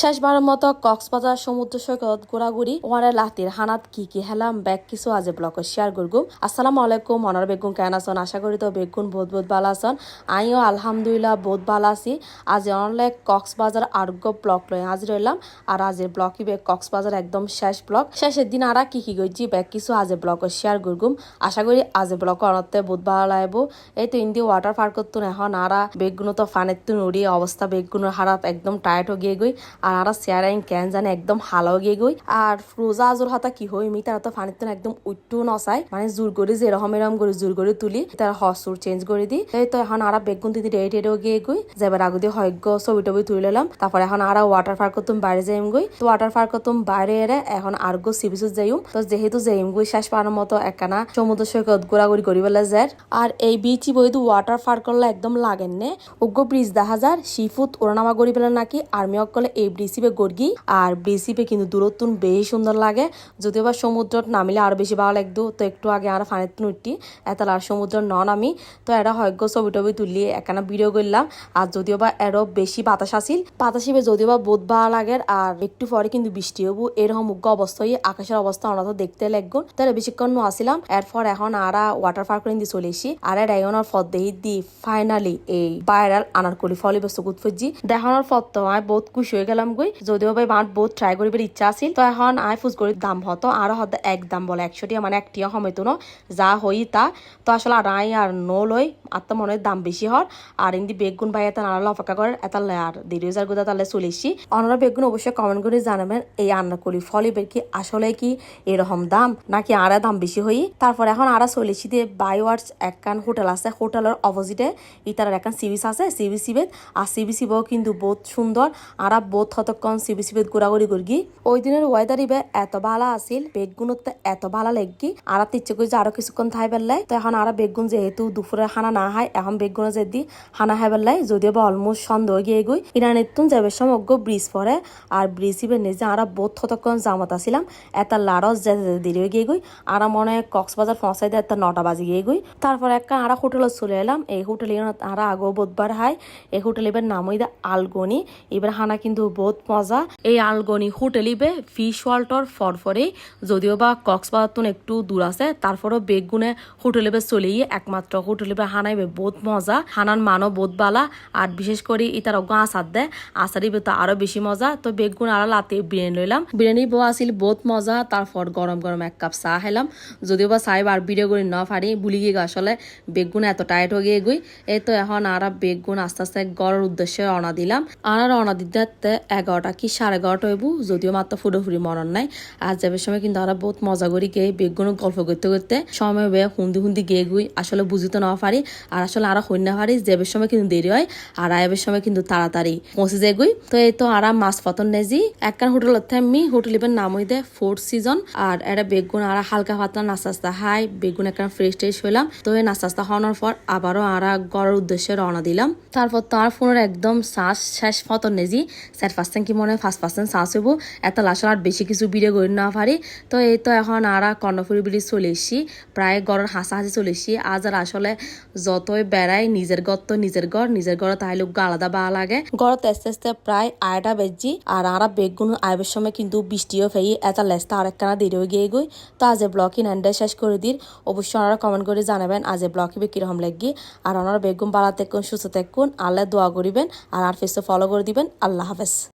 শেষবারের মতো কক্সবাজার সমুদ্র সৈকত ঘোরাঘুরি, ওয়ারে লাতির হানাত কি কি হেলাম, ব্যাগ কিছু আজ ব্লগ শেয়ার করগু। আসসালামু আলাইকুম মনার বেগুন কেন আছেন? আশা করি তো বেগুন বহুত বহুত ভালো আছেন। আমিও আলহামদুলিল্লাহ বহুত ভালো আছি। আজ অনলাইন কক্সবাজার আরোগ্য ব্লক লয় আজ রইলাম আর আজের ব্লগ ইবে কক্সবাজার একদম শেষ ব্লক। শেষের দিন আর কি কি গইছি, ব্যাগ কিছু আজ ব্লগ শেয়ার করগুম আশা করি আজ ব্লগ অনতে বহুত ভালো লাগবো। এই তো ইন্দি ওয়াটার পার্ক তো এখন আরা বেগুনো তো ফানের তুন উড়ি অবস্থা। বেগুনোর হারাত একদম টায়ার্ড হয়ে গিয়ে গই। আর আরা চেয়ারাইন কেন জানে একদম হালাও গিয়ে গই আর রোজা আজুর হাতা কি হই মি তারা তো ফানির তুন একদম উইট্টু নসাই মানে জোর করে যে এরকম এরকম করে জোর করে তুলি তার হসুর চেঞ্জ করে দি, এই তো এখন আরা বেগুন দিদি রেড রেডও গিয়ে গই যাবার আগে দিয়ে হয়গ্য ছবি টবি তুলে নিলাম তারপর এখন আরা ওয়াটার পার্ক তুমি বাইরে যাইম গই তো ওয়াটার পার্ক তুমি বাইরে এরে এখন আর গো সিবিসুস যাইম, তো যেহেতু যাইম গই শেষ পাওয়ার মতো একখানা সমুদ্র সৈকত ঘোরাঘুরি করি বেলা যায় আর এই বিচি বইদু ওয়াটার পার্ক করলে একদম লাগেন নে? উগ্র ব্রিজ দেখা যার সিফুত ওরানামা গড়ি পেলে নাকি আর্মি অকলে এই ব্রিসিপে গড়গি আর ব্রিসিপে কিন্তু দূরত্বন বেশ সুন্দর লাগে। যদিও বা সমুদ্রত নামিলে আরও বেশি ভালো লাগতো, তো একটু আগে আর ফানিত উঠি এতাল আর সমুদ্র ন নামি তো এটা হয়গ্য ছবি টবি তুলি একখানা ভিডিও করলাম। আর যদিও বা এরও বেশি বাতাস আসিল বাতাসিবে যদিও বা বোধ ভালো লাগে, আর একটু পরে কিন্তু বৃষ্টি হব, এরকম উগ্র অবস্থায় আকাশের অবস্থা অনাথ দেখতে লাগবো। তাহলে বেশিক্ষণ আসিলাম এরপর এখন আর ওয়াটার পার্ক দিয়ে চলে এসি আর ডাইগনার ফদ দেহি দি ফাইনালি এই ভাইরাল আনারকলি ফলি বস্তু ফুজি দেখানোর পর তো আমি বহুত খুশি হয়ে গেলাম গই। যদিও ভাই বাঁট বহুত ট্রাই করিবার ইচ্ছা আছিল, তো এখন আই ফুজ দাম হতো, আর হতে এক দাম বলে একশো টিয়া মানে একটিয়া সময়তো ন, যা হই তা। তো আসলে আর আই আর নো লই তো মনে দাম বেশি হর আর ইন্দি বেগুন ভাই এটা নাড়ালে অপেক্ষা করে এটা আর দেড় হাজার গুদা তাহলে চলে এসি অনারা বেগুন অবশ্যই কমেন্ট করে জানাবেন, এই আনারকলি ফলি বের কি আসলে কি এরকম দাম, নাকি আর দাম বেশি হই? তারপর এখন আরা চলে এসি দিয়ে বায়োয়ার্স একখান হোটেল আছে, হোটেলের অপোজিটে ইতার একখান সিবিস আছে সিবি সিবেত আর সিবি সিবও কিন্তু বহুত সুন্দর আর বহুত হতক্ষণ সিবি সিবেত ঘোরাঘুরি করগি। ওই দিনের ওয়েদার ইবে এত ভালো আছিল বেগুনত এত ভালো লাগগি। আর ইচ্ছে করি যে আরও কিছুক্ষণ থাই বেললাই তো এখন আর বেগুন যেহেতু দুপুরে খানা না হয়, এখন বেগুন যদি খানা খাই বেললাই যদিও বা অলমোস্ট সন্দেহ গিয়ে গই। ইনানিতুন যাবে সমগ্র ব্রিজ পরে আর ব্রিজ ইবে নিজে আর বহুত হতক্ষণ জামত আসিলাম এটা লারস যে দেরি হয়ে গিয়ে গই, আর মনে হয় কক্সবাজার পৌঁছাই দিয়ে একটা নটা বাজে গিয়ে গই। তারপর একটা আরা হোটেলে চলে এলাম। এই হোটেলে আরা আগো বুধবার হয়। এই হোটেল এবার নাম হইদা আলগনি। এবার হানা কিন্তু বহুত মজা। এই আলগনি হোটেল ইবে ফিশ ওয়াল্টর ফরফরে। যদিও বা কক্সবাজার একটু দূর আছে, তারপরও বেগুনে চলে গিয়ে একমাত্র হোটেল এবার হানাইবে বহুত মজা। হানান মানও বহুত বালা, আর বিশেষ করে ইতার অজ্ঞ আসার দেয় ইবে তো আরও বেশি মজা। তো বেগুন আর লাতে বিরিয়ানি লইলাম। বিরিয়ানি বউ আসিল বহুত মজা, তারপর গরম গরম এক কাপ চা খেলাম। যদিও বা সাহেব আর ভিডিও করে ন পারি ভুলি গিয়ে আসলে বেগুন এত টাইট হয়ে গিয়ে গই। এই তো এখন আর বেগুন আস্তে আস্তে গড়ের উদ্দেশ্যে রওনা দিলাম। আর রওনা দিতে এগারোটা কি সাড়ে এগারোটা হইব? যদিও মাত্র ফুটোফুরি মরণ নাই। আর যাবে সময় কিন্তু আমরা বহুত মজা করি গিয়ে বেগুন গল্প করতে করতে। সময় বে হুন্দি হুন্দি গিয়ে গুই, আসলে বুঝিতে না পারি আর আসলে আরা হইনা পারি। যাবে সময় কিন্তু দেরি হয় আর আয়াবের সময় কিন্তু তাড়াতাড়ি পৌঁছে যায় গুই। তো এই তো আরাম মাছ পতন নেজি একখান হোটেল ইবেন নাম হই হইতে ফোর্থ সিজন। আর এটা বেগুন আর হালকা পাতলা নাস্তা আস্তা হাই। বেগুন একখান ফ্রেশ ট্রেশ হইলাম। তো এই নাস্তা আস্তা হওয়ানোর পর আবারও আরা গড়ের উদ্দেশ্যে রওনা দিলাম। তারপর তার ফোনের একদম শ্বাস শেষ ফতন নেজি স্যার ফার্স্ট কি মনে হয়? ফার্স্ট পার্সেন্ট শ্বাস হইব। এত লাসল আর বেশি কিছু ভিডিও করি না পারি। তো এই তো এখন আরা কর্ণফুরি ব্রিজ চলে এসছি। প্রায় গড়ের হাসাহাসি চলে এসছি। আজ আর আসলে যতই বেড়াই, নিজের ঘর তো নিজের ঘর নিজের ঘরে তাহলে আলাদা বা লাগে। ঘরত আস্তে আস্তে প্রায় আয়টা বেজি আর আরা বেগুন আইবের সময় কিন্তু বৃষ্টিও ফেই এটা লেস্তা আর একখানা দেরি হয়ে গিয়ে গই। তো আজ ব্লগ ইন এন্ডে শেষ করে দিন অবশ্যই ওনারা কমেন্ট করে জানাবেন আজ ব্লগ ইবে কীরকম লাগি। আর ওনারা বেগুন বাড়াতে সুস্থ থাকুন, আল্লাহ দোয়া করিবেন। আর আর ফেসে ফলো করে দিবেন। আল্লাহ হাফেজ।